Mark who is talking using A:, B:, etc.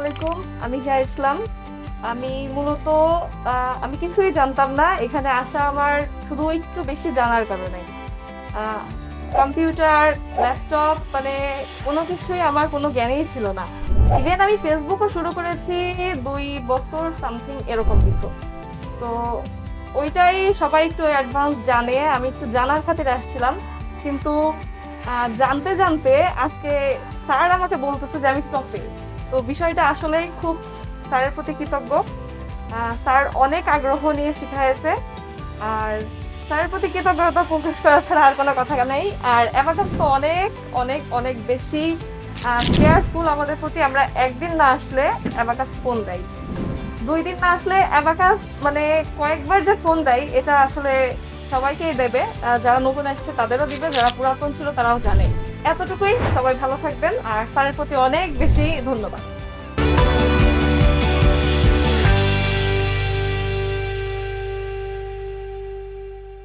A: আলাইকুম, আমি হিয়া ইসলাম। আমি মূলত আমি কিছুই জানতাম না। এখানে আসা আমার শুধু একটু বেশি জানার কারণে। কম্পিউটার, ল্যাপটপ মানে কোনো কিছুই আমার কোনো জ্ঞানেই ছিল না। ইভেন আমি ফেসবুকও শুরু করেছি দুই বছর সামথিং এরকম কিছু। তো ওইটাই সবাই একটু অ্যাডভান্স জানে, আমি একটু জানার খাতিরে আসছিলাম। কিন্তু জানতে জানতে আজকে স্যার আমাকে বলতেছে যে আমি টপে তো বিষয়টা আসলেই খুব স্যারের প্রতি কৃতজ্ঞ। স্যার অনেক আগ্রহ নিয়ে শিখাইছে। আর স্যারের প্রতি কৃতজ্ঞতা প্রকাশ করা ছাড়া আর কোনো কথা নেই। আর অ্যাবাকাস তো অনেক অনেক অনেক বেশি কেয়ারফুল আমাদের প্রতি। আমরা একদিন না আসলে অ্যাবাকাস ফোন দেয় দুই দিন না আসলে অ্যাবাকাস মানে কয়েকবার যে ফোন দেয়, এটা আসলে সবাইকেই দেবে। যারা নতুন আসছে তাদেরও দিবে, যারা পুরাতন ছিল তারাও জানে। এতটুকুই সবাই ভালো থাকবেন আর স্যারের প্রতি অনেক বেশি ধন্যবাদ।